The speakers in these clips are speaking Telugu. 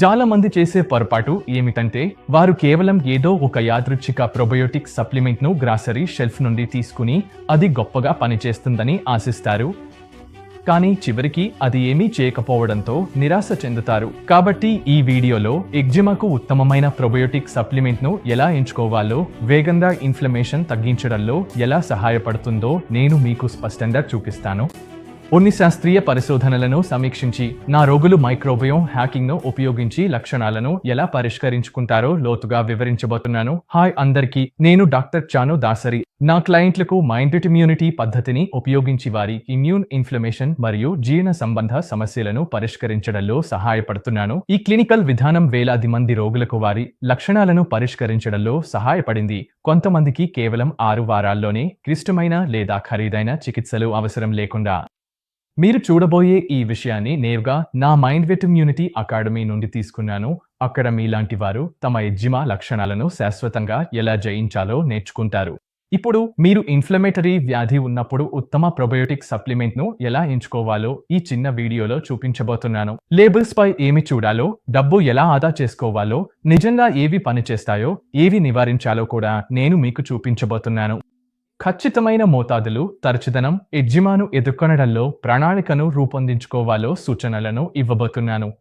చాలా మంది చేసే పొరపాటు ఏమిటంటే వారు కేవలం ఏదో ఒక యాదృచ్ఛిక ప్రొబయోటిక్ సప్లిమెంట్ను గ్రాసరీ షెల్ఫ్ నుండి తీసుకుని అది గొప్పగా పనిచేస్తుందని ఆశిస్తారు. కానీ చివరికి అది ఏమీ చేయకపోవడంతో నిరాశ చెందుతారు. కాబట్టి ఈ వీడియోలో ఎగ్జిమాకు ఉత్తమమైన ప్రొబయోటిక్ సప్లిమెంట్ను ఎలా ఎంచుకోవాలో వేగంగా ఇన్ఫ్లమేషన్ తగ్గించడంలో ఎలా సహాయపడుతుందో నేను మీకు స్పష్టంగా చూపిస్తాను. కొన్ని శాస్త్రీయ పరిశోధనలను సమీక్షించి నా రోగులు మైక్రోబయోమ్ హ్యాకింగ్ను ఉపయోగించి లక్షణాలను ఎలా పరిష్కరించుకుంటారో లోతుగా వివరించబోతున్నాను. హాయ్ అందరికీ నేను డాక్టర్ చాను దాసరి. నా క్లయింట్లకు మైండ్ ఇమ్యూనిటీ పద్ధతిని ఉపయోగించి వారి ఇమ్యూన్ ఇన్ఫ్లమేషన్ మరియు జీర్ణ సంబంధ సమస్యలను పరిష్కరించడంలో సహాయపడుతున్నాను. ఈ క్లినికల్ విధానం వేలాది మంది రోగులకు వారి లక్షణాలను పరిష్కరించడంలో సహాయపడింది. కొంతమందికి కేవలం ఆరు వారాల్లోనే క్లిష్టమైన లేదా ఖరీదైన చికిత్సలు అవసరం లేకుండా మీరు చూడబోయే ఈ విషయాన్ని నేరుగా నా మైండ్ వెట్ ఇమ్యూనిటీ అకాడమీ నుండి తీసుకున్నాను. అక్కడ మీలాంటి వారు తమ ఎజ్జిమా లక్షణాలను శాశ్వతంగా ఎలా జయించాలో నేర్చుకుంటారు. ఇప్పుడు మీరు ఇన్ఫ్లమేటరీ వ్యాధి ఉన్నప్పుడు ఉత్తమ ప్రొబయోటిక్ సప్లిమెంట్ను ఎలా ఎంచుకోవాలో ఈ చిన్న వీడియోలో చూపించబోతున్నాను. లేబుల్స్ పై ఏమి చూడాలో డబ్బు ఎలా ఆదా చేసుకోవాలో నిజంగా ఏవి పనిచేస్తాయో ఏవి నివారించాలో కూడా నేను మీకు చూపించబోతున్నాను. ఖచ్చితమైన మోతాదులు తరచుదనం ఎజ్జిమాను ఎదుర్కొనడంలో ప్రణాళికను రూపొందించుకోవాలో సూచనలను ఇవ్వబోతున్నాను.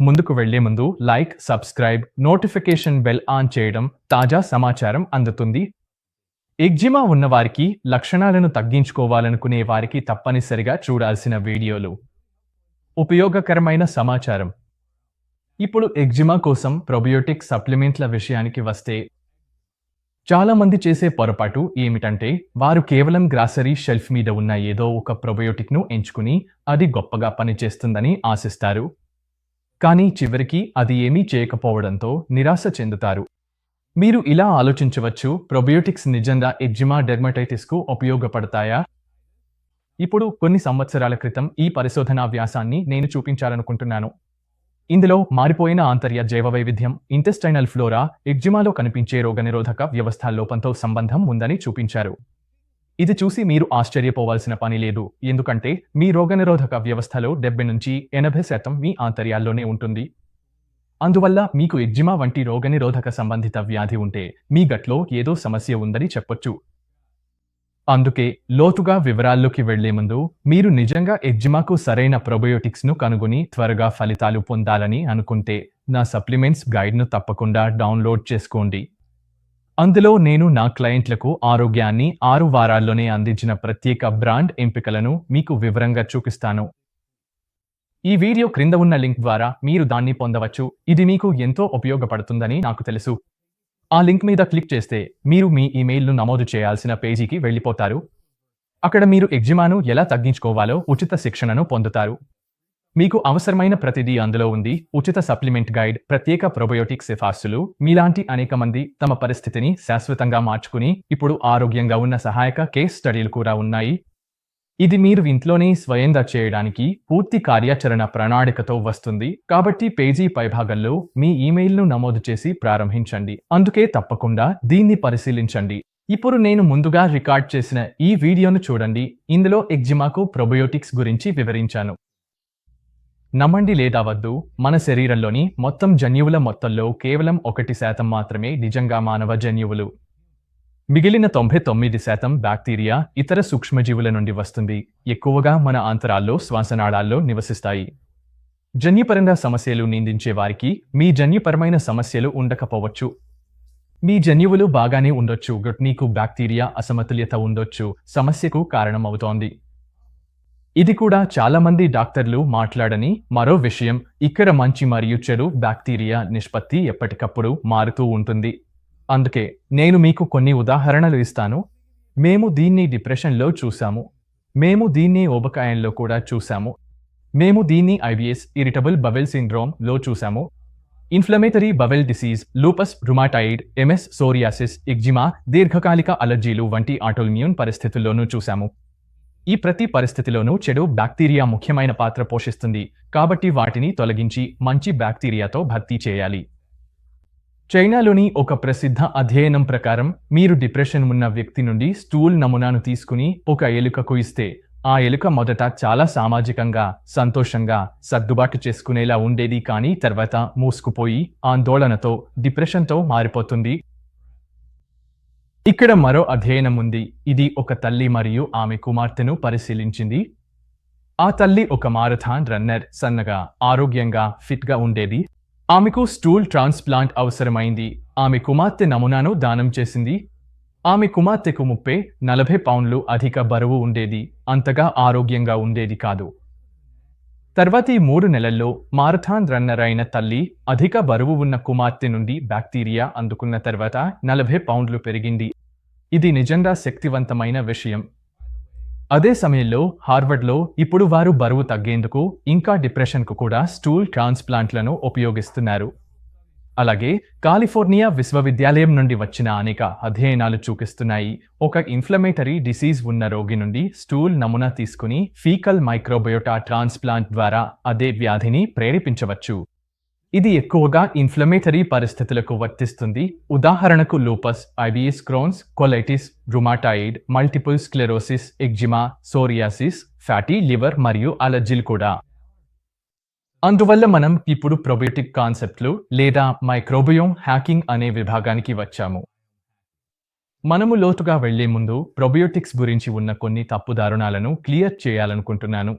ముందుకు వెళ్ళే ముందు like subscribe notification bell on చేయడం తాజా సమాచారం అందుతుంది. ఎగ్జిమా ఉన్నవారికి లక్షణాలను తగ్గించుకోవాలనుకునే వారికి తప్పనిసరిగా చూడాల్సిన వీడియోలు. ఉపయోగకరమైన సమాచారం. ఇప్పుడు ఎగ్జిమా కోసం ప్రొబయోటిక్ సప్లిమెంట్ల విషయానికి వస్తే చాలా మంది చేసే పొరపాటు ఏమిటంటే వారు కేవలం గ్రాసరీ షెల్ఫ్ మీద ఉన్న ఏదో ఒక ప్రొబయోటిక్ను ఎంచుకుని అది గొప్పగా పనిచేస్తుందని ఆశిస్తారు. కానీ చివరికి అది ఏమీ చేయకపోవడంతో నిరాశ చెందుతారు. మీరు ఇలా ఆలోచించవచ్చు ప్రొబయోటిక్స్ నిజంగా ఎగ్జిమా డెర్మటైటిస్కు ఉపయోగపడతాయా? ఇప్పుడు కొన్ని సంవత్సరాల క్రితం ఈ పరిశోధనా వ్యాసాన్ని నేను చూపించాలనుకుంటున్నాను. ఇందులో మారిపోయిన ఆంతర్య జైవ వైవిధ్యం ఇంటెస్టైనల్ ఫ్లోరా ఎగ్జిమాలో కనిపించే రోగనిరోధక వ్యవస్థ లోపంతో సంబంధం ఉందని చూపించారు. ఇది చూసి మీరు ఆశ్చర్యపోవాల్సిన పని లేదు ఎందుకంటే మీ రోగనిరోధక వ్యవస్థలో డెబ్బై నుంచి ఎనభై శాతం మీ ఆంతర్యాల్లోనే ఉంటుంది. అందువల్ల మీకు ఎగ్జిమా వంటి రోగనిరోధక సంబంధిత వ్యాధి ఉంటే మీ గట్లో ఏదో సమస్య ఉందని చెప్పొచ్చు. అందుకే లోతుగా వివరాల్లోకి వెళ్ళే ముందు మీరు నిజంగా ఎగ్జిమాకు సరైన ప్రొబయోటిక్స్ను కనుగొని త్వరగా ఫలితాలు పొందాలని అనుకుంటే నా సప్లిమెంట్స్ గైడ్ను తప్పకుండా డౌన్లోడ్ చేసుకోండి. అందులో నేను నా క్లయింట్లకు ఆరోగ్యాన్ని ఆరు వారాల్లోనే అందించిన ప్రత్యేక బ్రాండ్ ఎంపికలను మీకు వివరంగా చూపిస్తాను. ఈ వీడియో క్రింద ఉన్న లింక్ ద్వారా మీరు దాన్ని పొందవచ్చు. ఇది మీకు ఎంతో ఉపయోగపడుతుందని నాకు తెలుసు. ఆ లింక్ మీద క్లిక్ చేస్తే మీరు మీ ఇమెయిల్ను నమోదు చేయాల్సిన పేజీకి వెళ్ళిపోతారు. అక్కడ మీరు ఎగ్జిమాను ఎలా తగ్గించుకోవాలో ఉచిత శిక్షణను పొందుతారు. మీకు అవసరమైన ప్రతిదీ అందులో ఉంది. ఉచిత సప్లిమెంట్ గైడ్ ప్రత్యేక ప్రొబయోటిక్ సిఫార్సులు మీలాంటి అనేక మంది తమ పరిస్థితిని శాశ్వతంగా మార్చుకుని ఇప్పుడు ఆరోగ్యంగా ఉన్న సహాయక కేస్ స్టడీలు కూడా ఉన్నాయి. ఇది మీరు ఇంట్లోనే స్వయంగా చేయడానికి పూర్తి కార్యాచరణ ప్రణాళికతో వస్తుంది. కాబట్టి పేజీ పైభాగంలో మీ ఇమెయిల్ను నమోదు చేసి ప్రారంభించండి. అందుకే తప్పకుండా దీన్ని పరిశీలించండి. ఇప్పుడు నేను ముందుగా రికార్డ్ చేసిన ఈ వీడియోను చూడండి. ఇందులో ఎగ్జిమాకు ప్రొబయోటిక్స్ గురించి వివరించాను. నమ్మండి లేదా వద్దు మన శరీరంలోని మొత్తం జన్యువుల మొత్తంలో కేవలం ఒకటి శాతం మాత్రమే నిజంగా మానవ జన్యువులు. మిగిలిన తొంభై తొమ్మిది శాతం బ్యాక్టీరియా ఇతర సూక్ష్మజీవుల నుండి వస్తుంది. ఎక్కువగా మన ఆంతరాల్లో శ్వాసనాళాల్లో నివసిస్తాయి. జన్యుపరంగా సమస్యలు నిందించే వారికి మీ జన్యుపరమైన సమస్యలు ఉండకపోవచ్చు. మీ జన్యువులు బాగానే ఉండొచ్చు. గుట్నీకు బ్యాక్టీరియా అసమతుల్యత ఉండొచ్చు. సమస్యకు కారణమవుతోంది. ఇది కూడా చాలామంది డాక్టర్లు మాట్లాడని మరో విషయం. ఇక్కడ మంచి మరియు చెడు బ్యాక్టీరియా నిష్పత్తి ఎప్పటికప్పుడు మారుతూ ఉంటుంది. అందుకే నేను మీకు కొన్ని ఉదాహరణలు ఇస్తాను. మేము దీన్ని డిప్రెషన్లో చూసాము మేము దీన్ని ఓబకాయంలో కూడా చూసాము మేము దీన్ని ఐబిఎస్ ఇరిటబుల్ బవెల్ సిండ్రోమ్లో చూసాము inflammatory bowel disease lupus rheumatoid MS psoriasis eczema దీర్ఘకాలిక అలర్జీలు వంటి ఆటోమ్యూన్ పరిస్థితుల్లోనూ చూసాము ఈ ప్రతి పరిస్థితిలోనూ చెడు బ్యాక్టీరియా ముఖ్యమైన పాత్ర పోషిస్తుంది. కాబట్టి వాటిని తొలగించి మంచి బ్యాక్టీరియాతో భర్తీ చేయాలి. చైనాలోని ఒక ప్రసిద్ధ అధ్యయనం ప్రకారం మీరు డిప్రెషన్ ఉన్న వ్యక్తి నుండి స్టూల్ నమూనాను తీసుకుని ఒక ఎలుకకు ఇస్తే ఆ ఎలుక మొదట చాలా సామాజికంగా సంతోషంగా సర్దుబాటు చేసుకునేలా ఉండేది కానీ తర్వాత మూసుకుపోయి ఆందోళనతో డిప్రెషన్తో మారిపోతుంది. ఇక్కడ మరో అధ్యయనం ఉంది. ఇది ఒక తల్లి మరియు ఆమె కుమార్తెను పరిశీలించింది. ఆ తల్లి ఒక మారథాన్ రన్నర్ సన్నగా ఆరోగ్యంగా ఫిట్గా ఉండేది. ఆమెకు స్టూల్ ట్రాన్స్ప్లాంట్ అవసరమైంది. ఆమె కుమార్తె నమూనాను దానం చేసింది. ఆమె కుమార్తెకు ముప్పై నలభై పౌండ్లు అధిక బరువు ఉండేది. అంతగా ఆరోగ్యంగా ఉండేది కాదు. తర్వాతి మూడు నెలల్లో మారథాన్ రన్నర్ అయిన తల్లి అధిక బరువు ఉన్న కుమార్తె నుండి బ్యాక్టీరియా అందుకున్న తర్వాత నలభై పౌండ్లు పెరిగింది. ఇది నిజంగా శక్తివంతమైన విషయం. అదే సమయంలో హార్వర్డ్లో ఇప్పుడు వారు బరువు తగ్గేందుకు ఇంకా డిప్రెషన్కు కూడా స్టూల్ ట్రాన్స్ప్లాంట్లను ఉపయోగిస్తున్నారు. అలాగే కాలిఫోర్నియా విశ్వవిద్యాలయం నుండి వచ్చిన అనేక అధ్యయనాలు చూపిస్తున్నాయి. ఒక ఇన్ఫ్లమేటరీ డిసీజ్ ఉన్న రోగి నుండి స్టూల్ నమూనా తీసుకుని ఫీకల్ మైక్రోబయోటా ట్రాన్స్ప్లాంట్ ద్వారా అదే వ్యాధిని ప్రేరేపించవచ్చు. ఇది ఎక్కువగా ఇన్ఫ్లమేటరీ పరిస్థితులకు వర్తిస్తుంది. ఉదాహరణకు lupus IBS Crohn's colitis rheumatoid multiple sclerosis eczema psoriasis fatty liver మరియు అలర్జీలు కూడా. అందువల్ల మనం ఇప్పుడు ప్రొబయోటిక్ కాన్సెప్ట్లు లేదా మైక్రోబయోమ్ హ్యాకింగ్ అనే విభాగానికి వచ్చాము. మనము లోతుగా వెళ్ళే ముందు ప్రొబయోటిక్స్ గురించి ఉన్న కొన్ని తప్పుదారుణాలను క్లియర్ చేయాలనుకుంటున్నాను.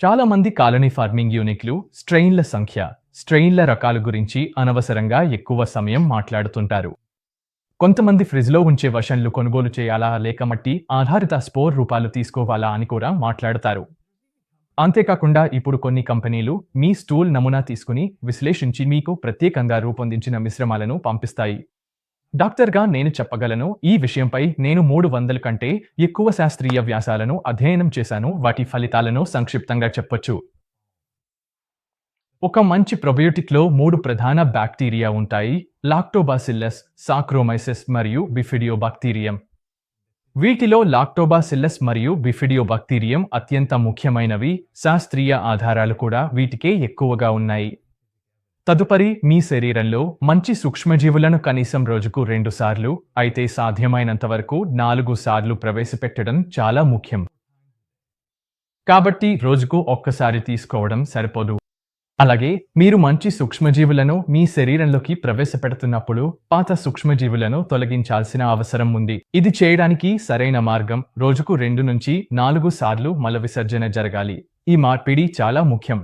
చాలా మంది కాలనీ ఫార్మింగ్ యూనిట్లు స్ట్రెయిన్ల సంఖ్య స్ట్రెయిన్ల రకాల గురించి అనవసరంగా ఎక్కువ సమయం మాట్లాడుతుంటారు. కొంతమంది ఫ్రిడ్జ్లో ఉంచే వర్షన్లు కొనుగోలు చేయాలా లేక మట్టి ఆధారిత స్పోర్ రూపాలు తీసుకోవాలా అని కూడా మాట్లాడతారు. అంతేకాకుండా ఇప్పుడు కొన్ని కంపెనీలు మీ స్టూల్ నమూనా తీసుకుని విశ్లేషించి మీకు ప్రత్యేకంగా రూపొందించిన మిశ్రమాలను పంపిస్తాయి. డాక్టర్గా నేను చెప్పగలను ఈ విషయంపై నేను మూడు వందల కంటే ఎక్కువ శాస్త్రీయ వ్యాసాలను అధ్యయనం చేశాను. వాటి ఫలితాలను సంక్షిప్తంగా చెప్పొచ్చు. ఒక మంచి ప్రొబయోటిక్లో మూడు ప్రధాన బ్యాక్టీరియా ఉంటాయి. లాక్టోబాసిల్లస్ సాక్రోమైసిస్ మరియు బిఫిడియో బాక్టీరియం వీటిలో లాక్టోబాసిల్లస్ మరియు బిఫిడియో బాక్టీరియం అత్యంత ముఖ్యమైనవి. శాస్త్రీయ ఆధారాలు కూడా వీటికే ఎక్కువగా ఉన్నాయి. తదుపరి మీ శరీరంలో మంచి సూక్ష్మజీవులను కనీసం రోజుకు రెండు సార్లు అయితే సాధ్యమైనంత వరకు నాలుగు సార్లు ప్రవేశపెట్టడం చాలా ముఖ్యం. కాబట్టి రోజుకు ఒక్కసారి తీసుకోవడం సరిపోదు. అలాగే మీరు మంచి సూక్ష్మజీవులను మీ శరీరంలోకి ప్రవేశపెడుతున్నప్పుడు పాత సూక్ష్మజీవులను తొలగించాల్సిన అవసరం ఉంది. ఇది చేయడానికి సరైన మార్గం రోజుకు రెండు నుంచి నాలుగు సార్లు మల విసర్జన జరగాలి. ఈ మార్పిడి చాలా ముఖ్యం.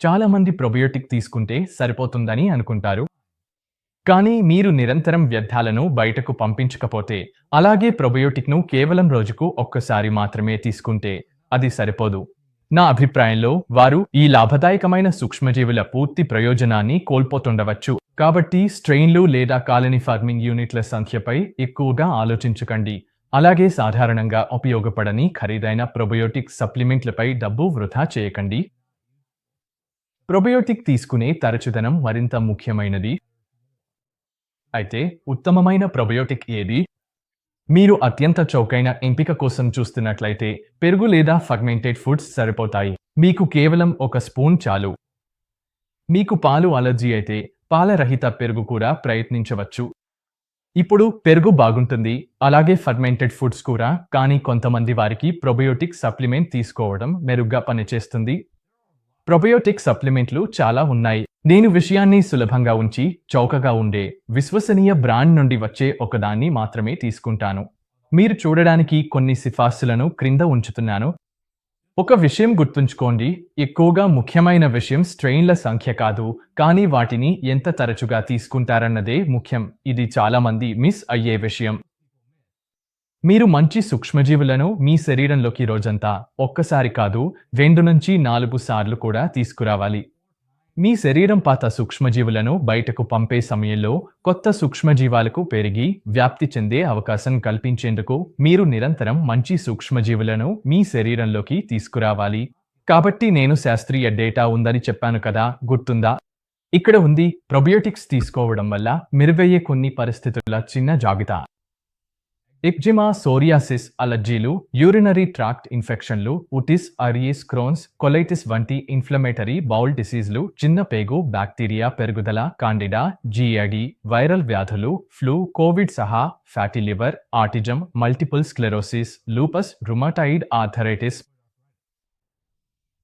చాలా మంది ప్రొబయోటిక్ తీసుకుంటే సరిపోతుందని అనుకుంటారు. కానీ మీరు నిరంతరం వ్యర్థాలను బయటకు పంపించకపోతే అలాగే ప్రొబయోటిక్ను కేవలం రోజుకు ఒక్కసారి మాత్రమే తీసుకుంటే అది సరిపోదు. నా అభిప్రాయంలో వారు ఈ లాభదాయకమైన సూక్ష్మజీవుల పూర్తి ప్రయోజనాన్ని కోల్పోతుండవచ్చు. కాబట్టి స్ట్రెయిన్లు లేదా కాలనీ ఫార్మింగ్ యూనిట్ల సంఖ్యపై ఎక్కువగా ఆలోచించకండి. అలాగే సాధారణంగా ఉపయోగపడని ఖరీదైన ప్రొబయోటిక్ సప్లిమెంట్లపై డబ్బు వృధా చేయకండి. ప్రొబయోటిక్ తీసుకునే తరచుదనం మరింత ముఖ్యమైనది. అయితే ఉత్తమమైన ప్రొబయోటిక్ ఏది? మీరు అత్యంత చౌకైన ఎంపిక కోసం చూస్తున్నట్లయితే పెరుగు లేదా ఫర్మెంటెడ్ ఫుడ్స్ సరిపోతాయి. మీకు కేవలం ఒక స్పూన్ చాలు. మీకు పాలు అలర్జీ అయితే పాలరహిత పెరుగు కూడా ప్రయత్నించవచ్చు. ఇప్పుడు పెరుగు బాగుంటుంది. అలాగే ఫర్మెంటెడ్ ఫుడ్స్ కూడా కానీ కొంతమంది వారికి ప్రొబయోటిక్ సప్లిమెంట్ తీసుకోవడం మెరుగ్గా పనిచేస్తుంది. ప్రొబయోటిక్ సప్లిమెంట్లు చాలా ఉన్నాయి. నేను విషయాన్ని సులభంగా ఉంచి చౌకగా ఉండే విశ్వసనీయ బ్రాండ్ నుండి వచ్చే ఒకదాన్ని మాత్రమే తీసుకుంటాను. మీరు చూడడానికి కొన్ని సిఫార్సులను క్రింద ఉంచుతున్నాను. ఒక విషయం గుర్తుంచుకోండి. ఎక్కువగా ముఖ్యమైన విషయం స్ట్రెయిన్ల సంఖ్య కాదు కానీ వాటిని ఎంత తరచుగా తీసుకుంటారన్నదే ముఖ్యం. ఇది చాలామంది మిస్ అయ్యే విషయం. మీరు మంచి సూక్ష్మజీవులను మీ శరీరంలోకి రోజంతా ఒక్కసారి కాదు రెండు నుంచి నాలుగు సార్లు కూడా తీసుకురావాలి. మీ శరీరం పాత సూక్ష్మజీవులను బయటకు పంపే సమయంలో కొత్త సూక్ష్మజీవాలకు పెరిగి వ్యాప్తి చెందే అవకాశం కల్పించేందుకు మీరు నిరంతరం మంచి సూక్ష్మజీవులను మీ శరీరంలోకి తీసుకురావాలి. కాబట్టి నేను శాస్త్రీయ డేటా ఉందని చెప్పాను కదా గుర్తుందా? ఇక్కడ ఉంది ప్రొబయోటిక్స్ తీసుకోవడం వల్ల మెరుగయ్యే కొన్ని పరిస్థితుల చిన్న జాబితా. ఎక్జిమా సోరియాసిస్ అలర్జీలు యూరినరీ ట్రాక్ట్ ఇన్ఫెక్షన్లు ఉటిస్ అరియస్ క్రోన్స్ కొలైటిస్ వంటి ఇన్ఫ్లమేటరీ బౌల్ డిసీజ్లు చిన్న పేగు బ్యాక్టీరియా పెరుగుదల కాండిడా జిఐడి వైరల్ వ్యాధులు ఫ్లూ కోవిడ్ సహా fatty liver autism multiple sclerosis lupus rheumatoid arthritis.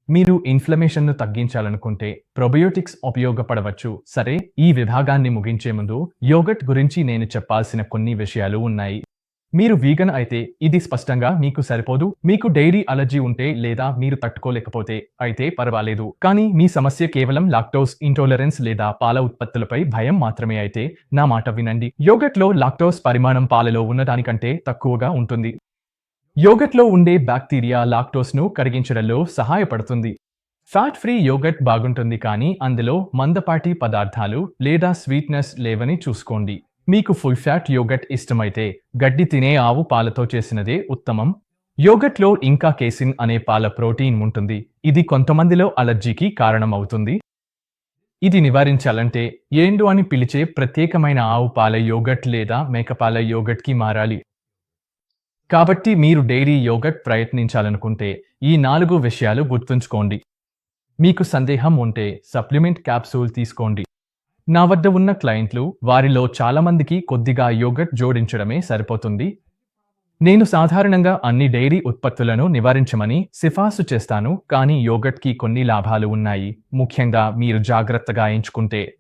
మీరు ఇన్ఫ్లమేషన్ను తగ్గించాలనుకుంటే ప్రొబయోటిక్స్ ఉపయోగపడవచ్చు. సరే ఈ విభాగాన్ని ముగించే ముందు యోగట్ గురించి నేను చెప్పాల్సిన కొన్ని విషయాలు ఉన్నాయి. మీరు వీగన్ అయితే ఇది స్పష్టంగా మీకు సరిపోదు. మీకు డైరీ అలర్జీ ఉంటే లేదా మీరు తట్టుకోలేకపోతే అయితే పర్వాలేదు. కానీ మీ సమస్య కేవలం లాక్టోస్ ఇంటాలరెన్స్ లేదా పాల ఉత్పత్తులపై భయం మాత్రమే అయితే నా మాట వినండి. యోగట్లో లాక్టోస్ పరిమాణం పాలలో ఉన్నదానికంటే తక్కువగా ఉంటుంది. యోగట్లో ఉండే బ్యాక్టీరియా లాక్టోస్ను కరిగించడంలో సహాయపడుతుంది. ఫ్యాట్ ఫ్రీ యోగట్ బాగుంటుంది కానీ అందులో మందపాటి పదార్థాలు లేదా స్వీట్నెస్ లేవని చూసుకోండి. మీకు ఫుల్ ఫ్యాట్ యోగట్ ఇష్టమైతే గడ్డి తినే ఆవు పాలతో చేసినదే ఉత్తమం. యోగట్లో ఇంకా కేసిన్ అనే పాల ప్రోటీన్ ఉంటుంది. ఇది కొంతమందిలో అలర్జీకి కారణమవుతుంది. ఇది నివారించాలంటే ఏండు అని పిలిచే ప్రత్యేకమైన ఆవు పాల యోగట్ లేదా మేకపాల యోగట్కి మారాలి. కాబట్టి మీరు డైరీ యోగట్ ప్రయత్నించాలనుకుంటే ఈ నాలుగు విషయాలు గుర్తుంచుకోండి. మీకు సందేహం ఉంటే సప్లిమెంట్ క్యాప్సూల్ తీసుకోండి. నా వద్ద ఉన్న క్లయింట్లు వారిలో చాలామందికి కొద్దిగా యోగట్ జోడించడమే సరిపోతుంది. నేను సాధారణంగా అన్ని డైరీ ఉత్పత్తులను నివారించమని సిఫార్సు చేస్తాను కానీ యోగట్కి కొన్ని లాభాలు ఉన్నాయి. ముఖ్యంగా మీరు జాగ్రత్తగా ఎంచుకుంటే.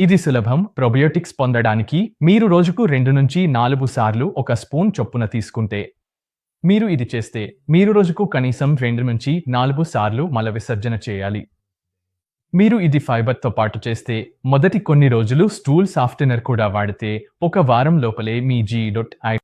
ఇది సులభం. ప్రొబయోటిక్స్ పొందడానికి మీరు రోజుకు రెండు నుంచి నాలుగు సార్లు ఒక స్పూన్ చొప్పున తీసుకుంటే. మీరు ఇది చేస్తే మీరు రోజుకు కనీసం రెండు నుంచి నాలుగు సార్లు మల విసర్జన చేయాలి. మీరు ఇది ఫైబర్తో పాటు చేస్తే మొదటి కొన్ని రోజులు స్టూల్ సాఫ్ట్వేర్ కూడా వాడితే ఒక వారం లోపలే మీ జీ డొట్ ఐ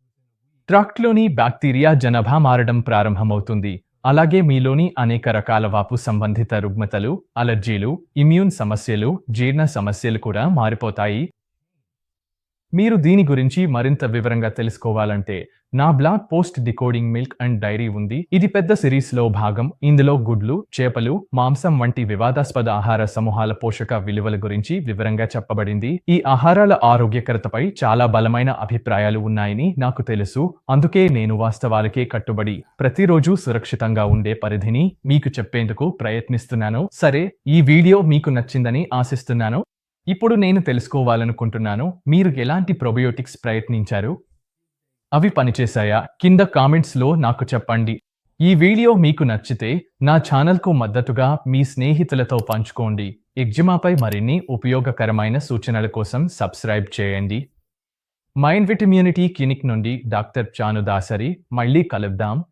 ట్రాక్ట్లోని బ్యాక్టీరియా జనాభా మారడం ప్రారంభమవుతుంది. అలాగే మీలోని అనేక రకాల వాపు సంబంధిత రుగ్మతలు అలర్జీలు ఇమ్యూన్ సమస్యలు జీర్ణ సమస్యలు కూడా మారిపోతాయి. మీరు దీని గురించి మరింత వివరంగా తెలుసుకోవాలంటే నా blog post decoding milk and dairy ఉంది. ఇది పెద్ద సిరీస్లో భాగం. ఇందులో గుడ్లు చేపలు మాంసం వంటి వివాదాస్పద ఆహార సమూహాల పోషక విలువల గురించి వివరంగా చెప్పబడింది. ఈ ఆహారాల ఆరోగ్యకరతపై చాలా బలమైన అభిప్రాయాలు ఉన్నాయని నాకు తెలుసు. అందుకే నేను వాస్తవాలకే కట్టుబడి ప్రతిరోజు సురక్షితంగా ఉండే పరిధిని మీకు చెప్పేందుకు ప్రయత్నిస్తున్నాను. సరే ఈ వీడియో మీకు నచ్చిందని ఆశిస్తున్నాను. ఇప్పుడు నేను తెలుసుకోవాలనుకుంటున్నాను మీరు ఎలాంటి ప్రొబయోటిక్స్ ప్రయత్నించారు? అవి పనిచేశాయా? కింద కామెంట్స్లో నాకు చెప్పండి. ఈ వీడియో మీకు నచ్చితే నా ఛానల్కు మద్దతుగా మీ స్నేహితులతో పంచుకోండి. ఎగ్జిమాపై మరిన్ని ఉపయోగకరమైన సూచనల కోసం సబ్స్క్రైబ్ చేయండి. మైండ్ విటమ్యూనిటీ క్లినిక్ నుండి డాక్టర్ చాను దాసరి మళ్ళీ కలుద్దాం.